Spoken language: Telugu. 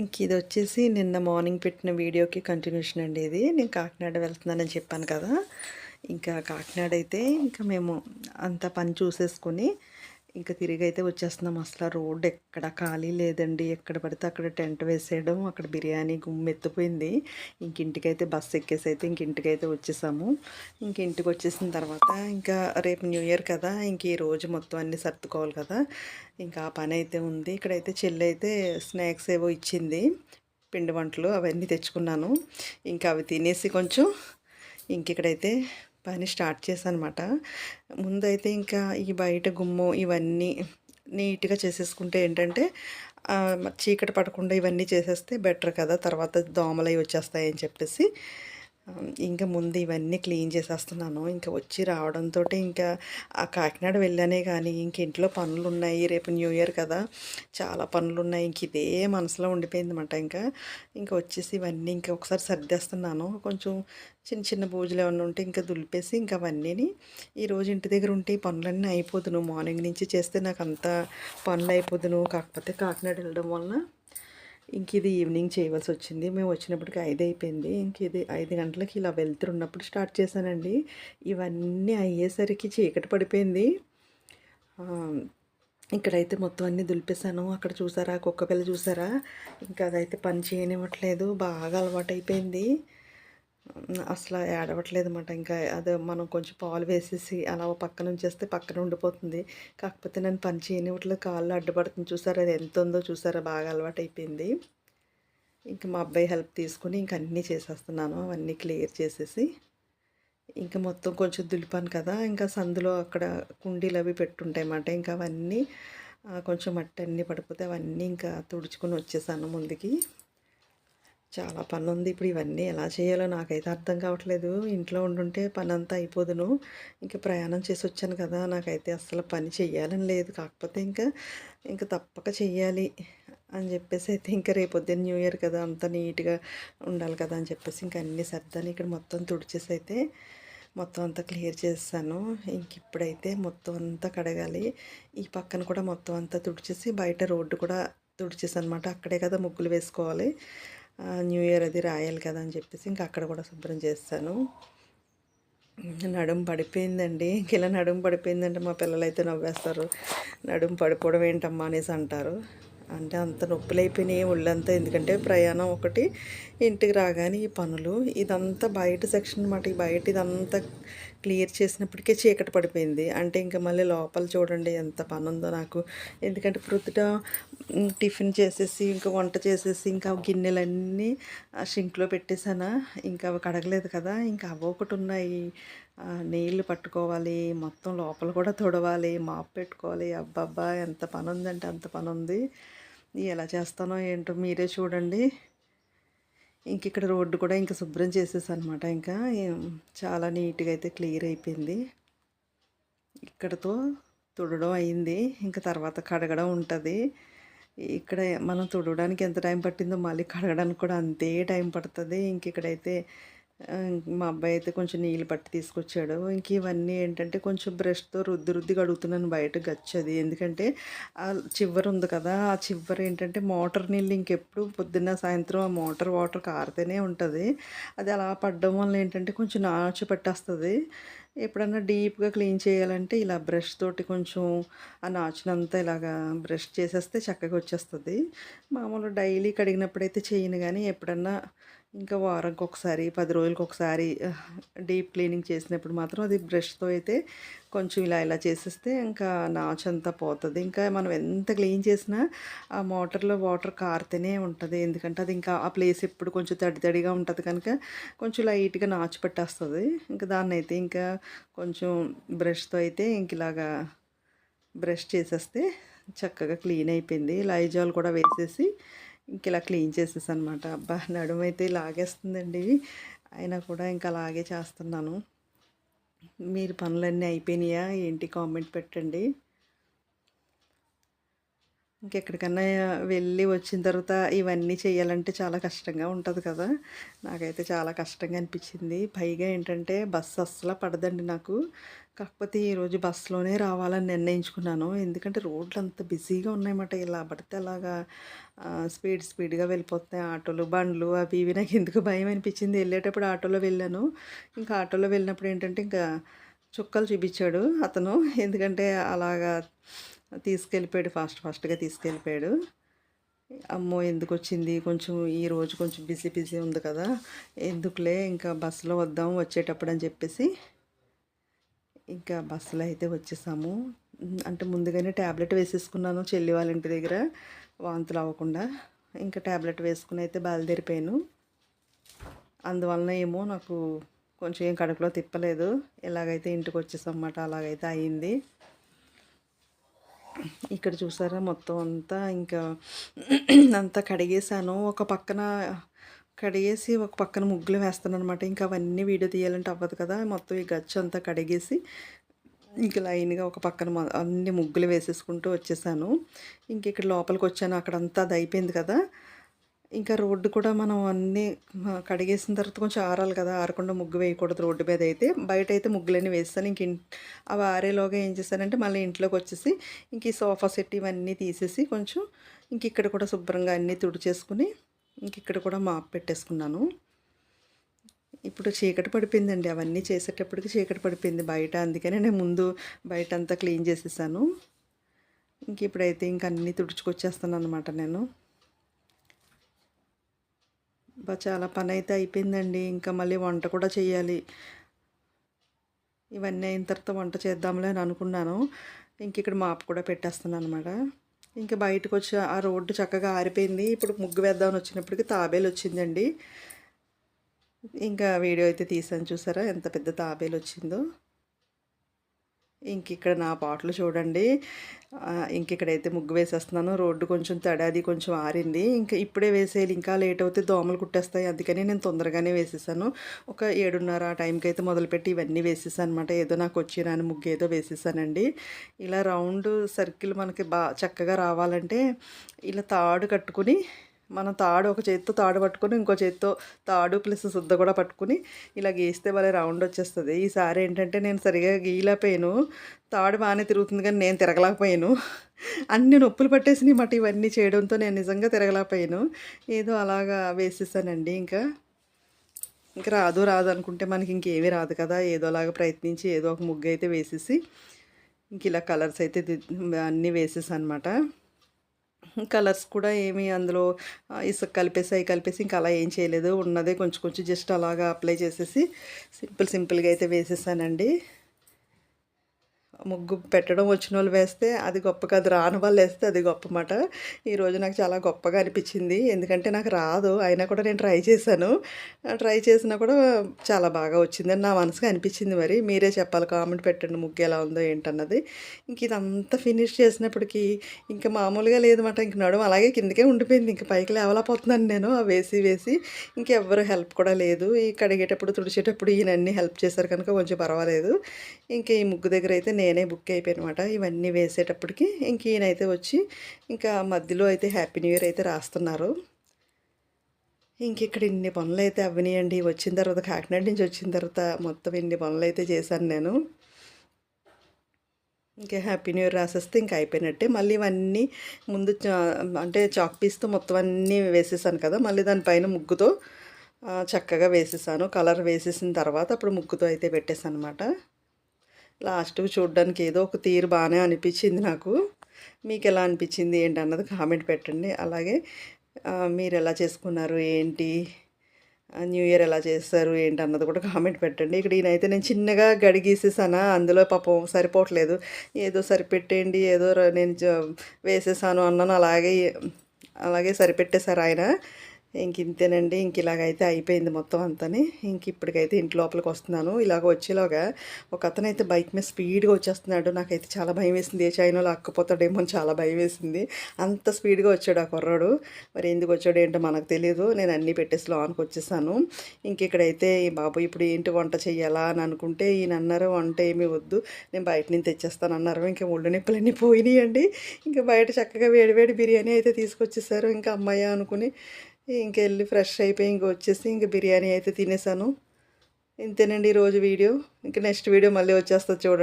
ఇంక ఇది వచ్చేసి నిన్న మార్నింగ్ పెట్టిన వీడియోకి కంటిన్యూషన్ అండి ఇది. నేను కాకినాడ వెళ్తున్నానని చెప్పాను కదా. ఇంకా కాకినాడ అయితే ఇంకా మేము అంత పని చూసేసుకొని ఇంకా తిరిగి అయితే వచ్చేస్తున్నాం. అసలు రోడ్ ఎక్కడ ఖాళీ లేదండి. ఎక్కడ పడితే అక్కడ టెంట్ వేసేయడం అక్కడ బిర్యానీ గుమ్మెత్తిపోయింది. ఇంక ఇంటికైతే బస్సు ఎక్కేసి అయితే ఇంక ఇంటికైతే వచ్చేసాము. ఇంక ఇంటికి వచ్చేసిన తర్వాత ఇంకా రేపు న్యూ ఇయర్ కదా ఇంక ఈ రోజు మొత్తం అన్నీ సర్దుకోవాలి కదా. ఇంకా ఆ పని అయితే ఉంది. ఇక్కడైతే చెల్లి అయితే స్నాక్స్ ఏవో ఇచ్చింది. పిండి వంటలు అవన్నీ తెచ్చుకున్నాను. ఇంకా అవి తినేసి కొంచెం ఇంక ఇక్కడైతే పని స్టార్ట్ చేశానమాట. ముందైతే ఇంకా ఈ బయట గుమ్మం ఇవన్నీ నీట్గా చేసేసుకుంటే ఏంటంటే చీకటి పడకుండా ఇవన్నీ చేసేస్తే బెటర్ కదా తర్వాత దోమలు అవి వచ్చేస్తాయని చెప్పేసి ఇంకా ముందు ఇవన్నీ క్లీన్ చేసేస్తున్నాను. ఇంకా వచ్చి రావడంతో ఇంకా ఆ కాకినాడ వెళ్ళానే కానీ ఇంక ఇంట్లో పనులు ఉన్నాయి రేపు న్యూ ఇయర్ కదా చాలా పనులు ఉన్నాయి ఇంక ఇదే మనసులో ఉండిపోయింది అనమాట ఇంకా. ఇంకా వచ్చేసి ఇవన్నీ ఇంకా ఒకసారి సర్దేస్తున్నాను. కొంచెం చిన్న చిన్న పూజలు ఏమైనా ఉంటే ఇంకా దులిపేసి ఇంకా అవన్నీని ఈరోజు ఇంటి దగ్గర ఉంటే ఈ పనులన్నీ అయిపోదును. మార్నింగ్ నుంచి చేస్తే నాకు అంత పనులు అయిపోదును. కాకపోతే కాకినాడ వెళ్ళడం వలన ఇంక ఇది ఈవినింగ్ చేయవలసి వచ్చింది. మేము వచ్చినప్పటికి ఐదు అయిపోయింది. ఇంక ఇది ఐదు గంటలకి ఇలా వెళ్తున్నప్పుడు స్టార్ట్ చేశానండి. ఇవన్నీ అయ్యేసరికి చీకటి పడిపోయింది. ఇక్కడైతే మొత్తం అన్నీ దులిపేశాను. అక్కడ చూసారా? కుక్క పిల్ల చూసారా? ఇంకా అదైతే పని చేయనివ్వట్లేదు. బాగా అలవాటు అయిపోయింది అసలు ఏడవట్లేదు అనమాట ఇంకా అదే మనం కొంచెం పాలు వేసేసి అలా ఓ పక్కన ఉంచేస్తే పక్కన ఉండిపోతుంది. కాకపోతే నేను పని చేయనివ్వట్లేదు. కాళ్ళు అడ్డుపడుతుంది. చూసారా అది ఎంత ఉందో చూసారా? బాగా అలవాటు అయిపోయింది ఇంకా మా అబ్బాయి హెల్ప్ తీసుకుని ఇంక అన్నీ చేసేస్తున్నాను. అవన్నీ క్లియర్ చేసేసి ఇంకా మొత్తం కొంచెం దులిపాను కదా. ఇంకా సందులో అక్కడ కుండీలు అవి పెట్టుంటాయి అన్నమాట. ఇంకా అవన్నీ కొంచెం మట్టి అన్నీ పడిపోతే అవన్నీ ఇంకా తుడుచుకొని వచ్చేసాను ముందుకి. చాలా పని ఉంది ఇప్పుడు ఇవన్నీ ఎలా చేయాలో నాకైతే అర్థం కావట్లేదు. ఇంట్లో ఉండుంటే పని అంతా అయిపోదును. ఇంకా ప్రయాణం చేసి వచ్చాను కదా నాకైతే అసలు పని చెయ్యాలని లేదు. కాకపోతే ఇంకా ఇంకా తప్పక చెయ్యాలి అని చెప్పేసి అయితే ఇంకా రేపొద్దున న్యూ ఇయర్ కదా అంత నీట్గా ఉండాలి కదా అని చెప్పేసి ఇంకా అన్ని సర్దాన్ని ఇక్కడ మొత్తం తుడిచేసి అయితే మొత్తం అంతా క్లియర్ చేస్తాను ఇంక ఇప్పుడైతే మొత్తం అంతా కడగాలి. ఈ పక్కన కూడా మొత్తం అంతా తుడిచేసి బయట రోడ్డు కూడా తుడిచేసి అనమాట అక్కడే కదా ముగ్గులు వేసుకోవాలి. న్యూ ఇయర్ అది రాయాలి కదా అని చెప్పేసి ఇంకా అక్కడ కూడా శుభ్రం చేస్తాను. నడుము పడిపోయిందండి. ఇంక ఇలా నడుము పడిపోయిందంటే మా పిల్లలు అయితే నవ్వేస్తారు. నడుము పడిపోవడం ఏంటమ్మా అనేసి అంటారు. అంటే అంత నొప్పులు అయిపోయినాయి ఒళ్ళంతా. ఎందుకంటే ప్రయాణం ఒకటి ఇంటికి రాగానే ఈ పనులు ఇదంతా బయట సెక్షన్ అనమాట ఈ బయట ఇదంతా క్లియర్ చేసినప్పటికే చీకటి పడిపోయింది. అంటే ఇంకా మళ్ళీ లోపల చూడండి ఎంత పని ఉందో నాకు. ఎందుకంటే ప్రొద్దుట టిఫిన్ చేసేసి ఇంకా వంట చేసేసి ఇంకా ఆ గిన్నెలన్నీ ఆ షింక్లో పెట్టేసానా ఇంకా అవి కడగలేదు కదా? ఇంకా అవి ఒకటి ఉన్నాయి. నీళ్ళు నీళ్ళు పట్టుకోవాలి మొత్తం లోపల కూడా తుడవాలి మాప్ పెట్టుకోవాలి. అబ్బబ్బా ఎంత పని ఉందంటే అంత పని ఉంది ఎలా చేస్తానో ఏంటో మీరే చూడండి. ఇంక ఇక్కడ రోడ్డు కూడా ఇంకా శుభ్రం చేసేసాను అనమాట ఇంకా చాలా నీట్గా అయితే క్లియర్ అయిపోయింది. ఇక్కడతో తుడడం అయింది. ఇంకా తర్వాత కడగడం ఉంటుంది. ఇక్కడ మనం తుడవడానికి ఎంత టైం పట్టిందో మళ్ళీ కడగడానికి కూడా అంతే టైం పడుతుంది. ఇంక ఇక్కడైతే మా అబ్బాయి అయితే కొంచెం నీళ్ళు పట్టి తీసుకొచ్చాడు. ఇంక ఇవన్నీ ఏంటంటే కొంచెం బ్రష్తో రుద్ది రుద్ది కడుగుతున్నాను బయట గచ్చది ఎందుకంటే ఆ చివరి ఉంది కదా ఆ చివరి ఏంటంటే మోటార్ నీళ్ళు ఇంకెప్పుడు పొద్దున్న సాయంత్రం ఆ మోటార్ వాటర్ కారుతూనే ఉంటుంది. అది అలా పడడం వల్ల ఏంటంటే కొంచెం నాచు పట్టేస్తుంది. ఎప్పుడన్నా డీప్గా క్లీన్ చేయాలంటే ఇలా బ్రష్ తోటి కొంచెం ఆ నాచునంతా ఇలాగా బ్రష్ చేసేస్తే చక్కగా వచ్చేస్తుంది. మామూలు డైలీ కడిగినప్పుడైతే చేయను కానీ ఎప్పుడన్నా ఇంకా వారంకి ఒకసారి పది రోజులకి ఒకసారి డీప్ క్లీనింగ్ చేసినప్పుడు మాత్రం అది బ్రష్తో అయితే కొంచెం ఇలా ఇలా చేసేస్తే ఇంకా నాచు అంతా పోతుంది. ఇంకా మనం ఎంత క్లీన్ చేసినా ఆ మోటార్లో వాటర్ కారుతూనే ఉంటుంది. ఎందుకంటే అది ఇంకా ఆ ప్లేస్ ఎప్పుడు కొంచెం తడి తడిగా ఉంటుంది కనుక కొంచెం లైట్గా నాచు పట్టేస్తుంది. ఇంకా దాన్ని అయితే ఇంకా కొంచెం బ్రష్తో అయితే ఇంక ఇలాగా బ్రష్ చేసేస్తే చక్కగా క్లీన్ అయిపోయింది. లైజాల్ కూడా వేసేసి ఇంక ఇలా క్లీన్ చేసేసి అనమాట అబ్బా నడుమైతే లాగేస్తుందండి అయినా కూడా ఇంకా అలాగే చేస్తున్నాను. మీరు పనులన్నీ అయిపోయినాయా? ఏంటి కామెంట్ పెట్టండి. ఇంకెక్కడికన్నా వెళ్ళి వచ్చిన తర్వాత ఇవన్నీ చేయాలంటే చాలా కష్టంగా ఉంటుంది కదా. నాకైతే చాలా కష్టంగా అనిపించింది. పైగా ఏంటంటే బస్సు అస్సలు పడదండి నాకు. కాకపోతే ఈరోజు బస్సులోనే రావాలని నిర్ణయించుకున్నాను. ఎందుకంటే రోడ్లు అంత బిజీగా ఉన్నాయన్నమాట. ఇలా పడితే అలాగా స్పీడ్ స్పీడ్గా వెళ్ళిపోతాయి ఆటోలు బండ్లు అవి ఇవి. నాకు ఎందుకు భయం అనిపించింది. వెళ్ళేటప్పుడు ఆటోలో వెళ్ళాను. ఇంకా ఆటోలో వెళ్ళినప్పుడు ఏంటంటే ఇంకా చుక్కలు చూపించాడు అతను. ఎందుకంటే అలాగా తీసుకెళ్ళిపోయాడు ఫాస్ట్ ఫాస్ట్గా తీసుకెళ్ళిపోయాడు. అమ్మో ఎందుకు వచ్చింది? కొంచెం ఈ రోజు కొంచెం బిజీ బిజీ ఉంది కదా. ఎందుకులే ఇంకా బస్సులో వద్దాం వచ్చేటప్పుడు అని చెప్పేసి ఇంకా బస్సులో అయితే వచ్చేసాము. అంటే ముందుగానే ట్యాబ్లెట్ వేసేసుకున్నాను చెల్లి వాళ్ళ ఇంటి దగ్గర వాంతులు అవ్వకుండా. ఇంకా ట్యాబ్లెట్ వేసుకుని అయితే బయలుదేరిపోయాను. అందువలన ఏమో నాకు కొంచెం ఏం కడుపులో తిప్పలేదు. ఎలాగైతే ఇంటికి వచ్చేసమాట అలాగైతే అయింది ఇక్కడ చూసారా మొత్తం అంతా ఇంకా అంతా కడిగేసాను ఒక పక్కన కడిగేసి ఒక పక్కన ముగ్గులు వేస్తాను అనమాట ఇంకా అవన్నీ వీడియో తీయాలంటే అవ్వదు కదా. మొత్తం ఈ గచ్చు అంతా కడిగేసి ఇంక లైన్గా ఒక పక్కన అన్ని ముగ్గులు వేసేసుకుంటూ వచ్చేసాను. ఇంక ఇక్కడ లోపలికి వచ్చాను. అక్కడంతా అది అయిపోయింది కదా. ఇంకా రోడ్డు కూడా మనం అన్నీ కడిగేసిన తర్వాత కొంచెం ఆరాలి కదా. ఆరకుండా ముగ్గు వేయకూడదు రోడ్డు మీద అయితే. బయట అయితే ముగ్గులన్నీ వేస్తాను. ఇంక అవి ఆరేలోగా ఏం చేశానంటే మళ్ళీ ఇంట్లోకి వచ్చేసి ఇంక ఈ సోఫా సెట్ ఇవన్నీ తీసేసి కొంచెం ఇంక ఇక్కడ కూడా శుభ్రంగా అన్నీ తుడిచేసుకుని ఇంక ఇక్కడ కూడా మాప్ పెట్టేసుకున్నాను. ఇప్పుడు చీకటి పడిపోయిందండి. అవన్నీ చేసేటప్పటికి చీకటి పడిపోయింది బయట. అందుకనే నేను ముందు బయట అంతా క్లీన్ చేసేసాను. ఇంక ఇప్పుడైతే ఇంక అన్నీ తుడుచుకొచ్చేస్తాను అనమాట నేను చాలా పని అయితే అయిపోయిందండి. ఇంకా మళ్ళీ వంట కూడా చేయాలి ఇవన్నీ అయిన తర్వాత వంట చేద్దాంలే అని అనుకున్నాను. ఇంక ఇక్కడ మాపు కూడా పెట్టేస్తున్నాను అనమాట ఇంకా బయటకు వచ్చి ఆ రోడ్డు చక్కగా ఆరిపోయింది. ఇప్పుడు ముగ్గు వేద్దామని వచ్చినప్పటికి తాబేలు వచ్చిందండి. ఇంకా వీడియో అయితే తీసాను చూసారా? ఎంత పెద్ద తాబేలు వచ్చిందో. ఇంక ఇక్కడ నా పాటలు చూడండి. ఇంక ఇక్కడైతే ముగ్గు వేసేస్తున్నాను. రోడ్డు కొంచెం తడాది కొంచెం ఆరింది. ఇంకా ఇప్పుడే వేసేయాలి. ఇంకా లేట్ అవుతే దోమలు కుట్టేస్తాయి. అందుకని నేను తొందరగానే వేసేసాను. ఒక ఏడున్నర ఆ టైంకి అయితే మొదలుపెట్టి ఇవన్నీ వేసేసాను అనమాట ఏదో నాకు వచ్చి ముగ్గు ఏదో వేసేసానండి. ఇలా రౌండ్ సర్కిల్ మనకి బా చక్కగా రావాలంటే ఇలా తాడు కట్టుకుని మనం తాడు ఒక చేత్తో తాడు పట్టుకొని ఇంకో చేత్తో తాడు ప్లస్ శుద్ధ కూడా పట్టుకుని ఇలా గీస్తే భలే రౌండ్ వచ్చేస్తుంది. ఈసారి ఏంటంటే నేను సరిగా గీయలేకపోయాను. తాడు బాగానే తిరుగుతుంది కానీ నేను తిరగలేకపోయాను. అన్ని నొప్పులు పట్టేసినాయి మాట ఇవన్నీ చేయడంతో నేను నిజంగా తిరగలేకపోయాను. ఏదో అలాగా వేసేసానండి ఇంకా. ఇంకా రాదు రాదు అనుకుంటే మనకి ఇంకేమీ రాదు కదా. ఏదోలాగా ప్రయత్నించి ఏదో ఒక ముగ్గు అయితే వేసేసి ఇంక ఇలా కలర్స్ అయితే అన్నీ వేసేసి అనమాట కలర్స్ కూడా ఏమి అందులో ఇసుక కలిపేసి అవి కలిపేసి ఇంకా అలా ఏం చేయలేదు. ఉన్నదే కొంచెం కొంచెం జస్ట్ అలాగా అప్లై చేసేసి సింపుల్ సింపుల్గా అయితే వేసేసానండి. ముగ్గు పెట్టడం వచ్చిన వాళ్ళు వేస్తే అది గొప్ప కాదు. రాని వాళ్ళు వేస్తే అది గొప్ప మాట. ఈరోజు నాకు చాలా గొప్పగా అనిపించింది. ఎందుకంటే నాకు రాదు. అయినా కూడా నేను ట్రై చేశాను. ట్రై చేసినా కూడా చాలా బాగా వచ్చిందని నా మనసుకు అనిపించింది మరి. మీరే చెప్పాలి కామెంట్ పెట్టండి ముగ్గు ఎలా ఉందో ఏంటన్నది. ఇంక ఇదంతా ఫినిష్ చేసినప్పటికీ ఇంకా మామూలుగా లేదన్నమాట ఇంక నడుము అలాగే కిందకే ఉండిపోయింది. ఇంక పైకి లేవలేకపోతున్నాను నేను. ఆ వేసి వేసి ఇంకెవ్వరు హెల్ప్ కూడా లేదు. ఈ కడిగేటప్పుడు తుడిచేటప్పుడు ఈయన హెల్ప్ చేశారు కనుక కొంచెం పర్వాలేదు. ఇంక ఈ ముగ్గు దగ్గర అయితే నేను నేనే బుక్ అయిపోయానమాట. ఇవన్నీ వేసేటప్పటికి ఇంక ఈయనైతే వచ్చి ఇంకా మధ్యలో అయితే హ్యాపీ న్యూ ఇయర్ అయితే రాస్తున్నారు. ఇంక ఇక్కడ ఇన్ని పనులు అయితే అవ్వనియండి. వచ్చిన తర్వాత కాకినాడ నుంచి వచ్చిన తర్వాత మొత్తం ఇన్ని పనులు అయితే చేశాను నేను. ఇంకా హ్యాపీ న్యూ ఇయర్ రాసేస్తే ఇంకా అయిపోయినట్టే. మళ్ళీ ఇవన్నీ ముందు చా- అంటే చాక్ పీస్తో మొత్తం అన్నీ వేసేసాను కదా. మళ్ళీ దానిపైన ముగ్గుతో చక్కగా వేసేసాను. కలర్ వేసేసిన తర్వాత అప్పుడు ముగ్గుతో అయితే పెట్టేసాను అనమాట లాస్ట్ చూడడానికి ఏదో ఒక తీరు బాగానే అనిపించింది నాకు. మీకు ఎలా అనిపించింది ఏంటి అన్నది కామెంట్ పెట్టండి. అలాగే మీరు ఎలా చేసుకున్నారు ఏంటి న్యూ ఇయర్ ఎలా చేస్తారు ఏంటి అన్నది కూడా కామెంట్ పెట్టండి. ఇక్కడ ఈయనైతే నేను చిన్నగా గడి గీసేసానా అందులో పాపం సరిపోవట్లేదు. ఏదో సరిపెట్టేయండి ఏదో నేను జ- వేసేసాను అన్నాను అలాగే అలాగే సరిపెట్టేశారు ఆయన. ఇంక ఇంతేనండి. ఇంక ఇలాగైతే అయిపోయింది మొత్తం అంతని. ఇంక ఇప్పటికైతే ఇంటి లోపలికి వస్తున్నాను. ఇలాగ వచ్చేలాగా ఒక అతను అయితే బైక్ మీద స్పీడ్గా వచ్చేస్తున్నాడు. నాకైతే చాలా భయం వేసింది. ఏ చైనా లాక్కపోతాడేమో అని చాలా భయం వేసింది. అంత స్పీడ్గా వచ్చాడు ఆ కుర్రాడు. మరి ఎందుకు వచ్చాడు ఏంటో మనకు తెలియదు నేను అన్నీ పెట్టేసి లోనికి వచ్చేసాను. ఇంక ఇక్కడైతే ఈ బాబు ఇప్పుడు ఏంటి వంట చెయ్యాలా? అని అనుకుంటే ఈయన అన్నారు వంట ఏమీ వద్దు. నేను బయట నుంచి తెచ్చేస్తాను అన్నారు. ఇంకా ఒళ్ళు నొప్పులన్నీ పోయినాయండి. ఇంకా బయట చక్కగా వేడివేడి బిర్యానీ అయితే తీసుకొచ్చేసారు. ఇంకా అమ్మాయి అనుకుని ఇంకెళ్ళి ఫ్రెష్ అయిపోయి ఇంక వచ్చేసి ఇంక బిర్యానీ అయితే తినేసాను. ఇంతేనండి ఈరోజు వీడియో. ఇంక నెక్స్ట్ వీడియో మళ్ళీ వచ్చేస్తుంది చూడండి.